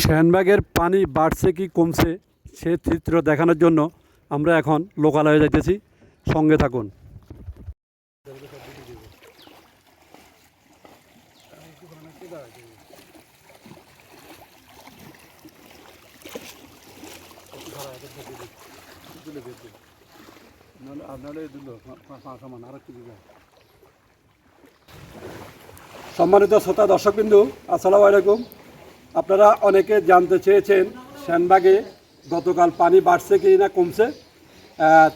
শ্যানবাগের পানি বাড়ছে কি কমছে সে চিত্র দেখানোর জন্য আমরা এখন লোকালয়ে যাইতেছি। সঙ্গে থাকুন। সম্মানিত শ্রোতা, দর্শকবিন্দু, আসসালামু আলাইকুম। আপনারা অনেকে জানতে চেয়েছেন শ্যানবাগে গতকাল পানি বাড়ছে কি না, কমছে।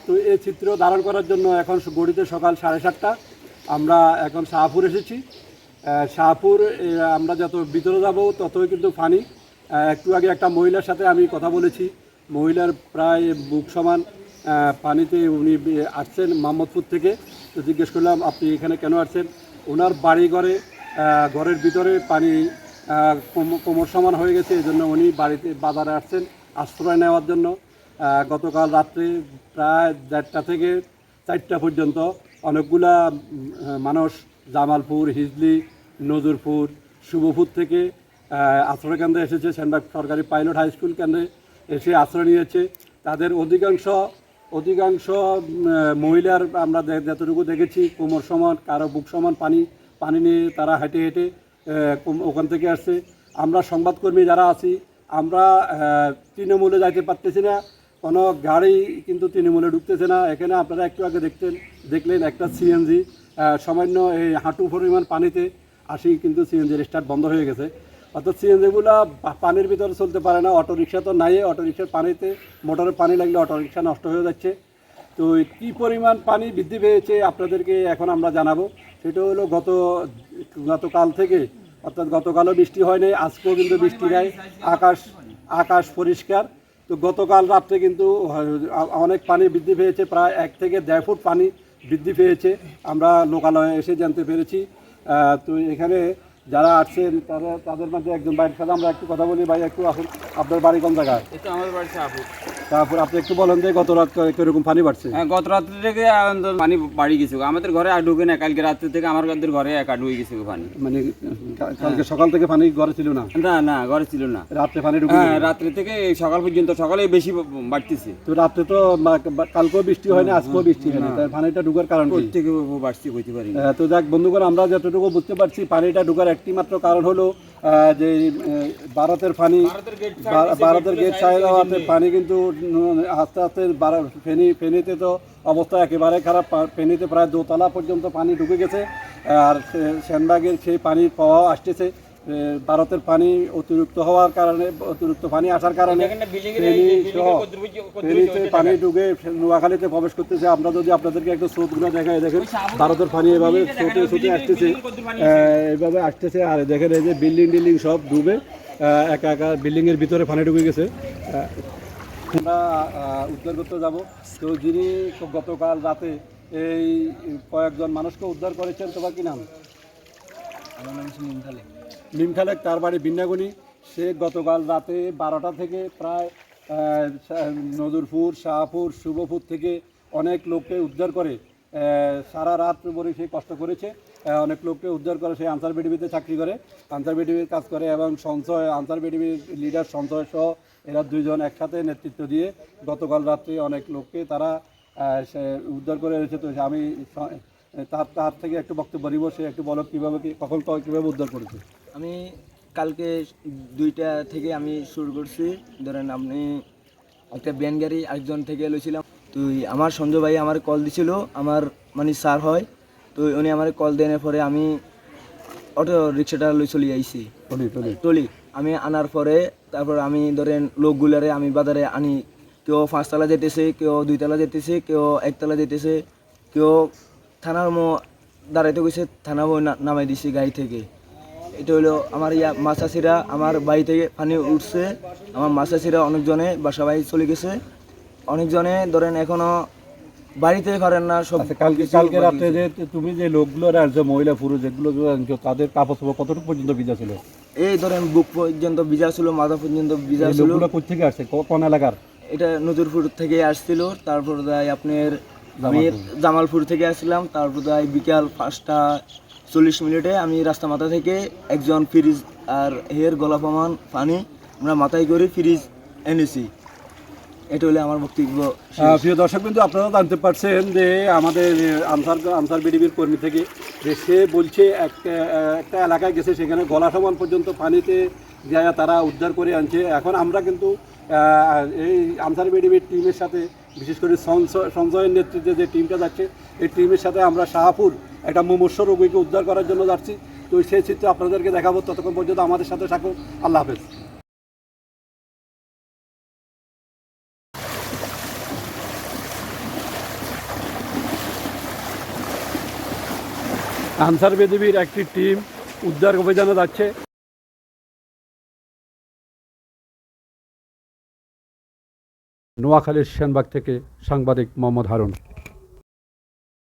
তো এই চিত্র ধারণ করার জন্য এখন গড়িতে সকাল সাড়ে সাতটা। আমরা এখন শাহপুর এসেছি। শাহপুর আমরা যত ভিতরে যাব ততই কিন্তু পানি। একটু আগে একটা মহিলার সাথে আমি কথা বলেছি। মহিলার প্রায় বুক সমান। পানিতে উনি আসছেন মোহাম্মদপুর থেকে। তো জিজ্ঞেস করলাম, আপনি এখানে কেন আসছেন? ওনার বাড়ি ঘরে ঘরের ভিতরে পানি কোমর সমান হয়ে গেছে, এই জন্য উনি বাড়িতে, বাজারে আসছেন, আশ্রয় নেওয়ার জন্য। গতকাল রাত্রে প্রায় দেড়টা থেকে চারটা পর্যন্ত অনেকগুলা মানুষ, জামালপুর, হিজলি, নজরপুর, শুভপুর থেকে আশ্রয় কেন্দ্রে এসেছে, সেনবাগ সরকারি পাইলট হাই স্কুল কেন্দ্রে এসে আশ্রয় নিয়েছে। তাদের অধিকাংশ অধিকাংশ মহিলার আমরা যতটুকু দেখেছি, কোমর সমান, কারও বুক সমান, পানি পানি নিয়ে তারা হেঁটে হেঁটে ওখান থেকে আসছে। আমরা সংবাদকর্মী যারা আছি, আমরা তৃণমূলে যাইতে পারতেছি না। কোনো গাড়ি কিন্তু তৃণমূলে ঢুকতেছে না। এখানে আপনারা একটু আগে দেখতেন, দেখলেন একটা সিএনজি সামান্য এই হাঁটু পরিমাণ পানিতে আসি কিন্তু সিএনজির স্টার্ট বন্ধ হয়ে গেছে। অর্থাৎ সিএনজিগুলো পানির ভিতরে চলতে পারে না। অটো রিক্সা তো নাই। অটো রিক্সার পানিতে মোটরের পানি লাগলে অটো রিক্সা নষ্ট হয়ে যাচ্ছে। তো কি পরিমাণ পানি বৃদ্ধি পেয়েছে আপনাদেরকে এখন আমরা জানাব। সেটা হলো গত, গতকাল থেকে অর্থাৎ গতকালও বৃষ্টি হয়নি, আজকেও কিন্তু বৃষ্টি নাই, আকাশ আকাশ পরিষ্কার। তো গতকাল রাত্রে কিন্তু অনেক পানি বৃদ্ধি পেয়েছে, প্রায় এক থেকে দেড় ফুট পানি বৃদ্ধি পেয়েছে। আমরা লোকালয়ে এসে জানতে পেরেছি। তো এখানে যারা আসছেন তারা, তাদের মধ্যে একজন বাইরের সাথে আমরা একটু কথা বলি। ভাই, একটু আসুন, আপনার বাড়ি কোন জায়গায়? আমাদের বাড়ি তারপর আপনি একটু বলেন যে গত রাত কীরকম পানি বাড়ছে? হ্যাঁ গত রাত্রি থেকে পানি বাড়ি গেছে আমাদের ঘরে আর ঢুকে না কালকে রাত্রি থেকে আমার ঘরের ঘরে একা ঢুকে গেছে পানি। মানে কালকে সকাল থেকে পানি ঘরে ছিল না? না না ঘরে ছিল না। রাত্রে পানি ঢুকে হ্যাঁ রাত্রি থেকে সকাল পর্যন্ত সকালে বেশি বাড়তেছে। তো রাত্রে তো কালকেও বৃষ্টি হয়নি আজকেও বৃষ্টি হয়নি তাই পানিটা ঢুকার কারণ থেকে বাড়ছি হইতে পারি না। তো যাক বন্ধুগণ আমরা যতটুকু বুঝতে পারছি পানিটা ঢুকার একটি মাত্র কারণ হলো আহ, যে ভারতের পানি ভারতের গেট ছাড়ে দেওয়াতে পানি কিন্তু আস্তে আস্তে বারা- ফেনী ফেনীতে তো অবস্থা একেবারে খারাপ ফেনিতে প্রায় দোতলা পর্যন্ত পানি ঢুকে গেছে। আর সেনবাগের সেই পানির প্রবাহ আসতেছে। ভারতের পানি অতিরিক্ত হওয়ার কারণে অতিরিক্ত পানি আসার কারণে ফেনী সহ পানি ঢুকে নোয়াখালীতে প্রবেশ করতেছে। আমরা যদি আপনাদেরকে একটু স্রোতগুলো দেখাই দেখেন ভারতের পানি এভাবে স্রোতে স্রোতে আসতেছে। এভাবে আসতেছে। আর দেখেন এই যে বিল্ডিং টিল্ডিং সব ডুবে একা একা বিল্ডিংয়ের ভিতরে পানি ঢুকে গেছে। আমরা উদ্ধার করতে যাব। তো যিনি গতকাল রাতে এই কয়েকজন মানুষকে উদ্ধার করেছেন তোমার কি নাম? আমার নাম হচ্ছে নিমখালেক তার বাড়ি বিন্যাগুনি। সে গতকাল রাতে বারোটা থেকে প্রায় নজরপুর শাহপুর শুভপুর থেকে অনেক লোককে উদ্ধার করে সারা রাত পরে সে কষ্ট করেছে। অনেক লোককে উদ্ধার করে, সেই আনসার বিডিবিতে চাকরি করে, আনসার বিডিবির কাজ করে এবং সঞ্চয়, আনসার বিডিবির লিডার সঞ্চয় সহ এরা দুইজন একসাথে নেতৃত্ব দিয়ে গতকাল রাত্রে অনেক লোককে তারা সে উদ্ধার করে এনেছে। তো আমি তার তার থেকে একটু বক্তব্য নিব, সে একটু বলো কীভাবে কখন কীভাবে উদ্ধার করেছে? আমি কালকে দুইটা থেকে আমি শুরু করছি। ধরেন আপনি একটা ব্যান গাড়ি আরেকজন থেকে লইছিলাম। তুই আমার সঞ্জয় ভাই আমার কল দিছিল, আমার মানে স্যার হয়। তো উনি আমার কল দেওয়ার পরে আমি অটো রিক্সাটা লই চলে আইছি। টলি আমি আনার পরে তারপর আমি ধরেন লোকগুলারে আমি বাজারে আনি। কেউ পাঁচতলা যেতেছে কেউ দুইতলা যেতেছে কেউ একতলা যেতেছে কেউ থানার মো দাঁড়াইতে গেছে থানা নামাই দিছি গাড়ি থেকে। এটা হলো আমার ইয়া মাছাছিরা আমার বাড়ি থেকে পানি উঠছে। আমার মাছাছিরা অনেকজনে বাসা বাড়ি চলে গেছে। অনেকজনে ধরেন এখনও বাড়িতে পারেন না সব আচ্ছা কালকে কালকে আছে। যে তুমি যে লোকগুলো আর যে মহিলা পুরুষ যেগুলো আনছো তাদের কাপড় চোপড় কতটুকু পর্যন্ত ভিজা ছিল? এই ধরেন বুক পর্যন্ত ভিজা ছিল মাথা পর্যন্ত ভিজা ছিল। লোকগুলো কোথেকে আসছে? কোন এলাকার? এটা নজরপুর থেকে আসছিল তারপর দেয় আপনার জামালপুর। থেকে আসছিলাম তারপর দেয় বিকাল পাঁচটা চল্লিশ মিনিটে আমি রাস্তা মাথা থেকে একজন ফ্রিজ আর হের গলা প্রমাণ পানি আমরা মাথায় করে ফ্রিজ এনেছি। এটা হলে আমার বক্তব্য প্রিয় দর্শক কিন্তু আপনারা জানতে পারছেন যে আমাদের আনসার আনসার বিডিবির কর্মী থেকে যে সে বলছে একটা একটা এলাকায় গেছে সেখানে গলা সমান পর্যন্ত পানিতে যায় তারা উদ্ধার করে আনছে। এখন আমরা কিন্তু এই আনসার বিডিবির টিমের সাথে বিশেষ করে সঞ্জয়ের নেতৃত্বে যে টিমটা যাচ্ছে এই টিমের সাথে আমরা শাহাপুর একটা মুমূর্ষ রোগীকে উদ্ধার করার জন্য যাচ্ছি। তো সেই চিত্র আপনাদেরকে দেখাবো। ততক্ষণ পর্যন্ত আমাদের সাথে থাকুন। আল্লাহ হাফেজ। আনসার বেদবীর একটি টিম উদ্ধার অভিযানে যাচ্ছে। নোয়াখালীর সেনবাগ থেকে সাংবাদিক মোহাম্মদ হারুন।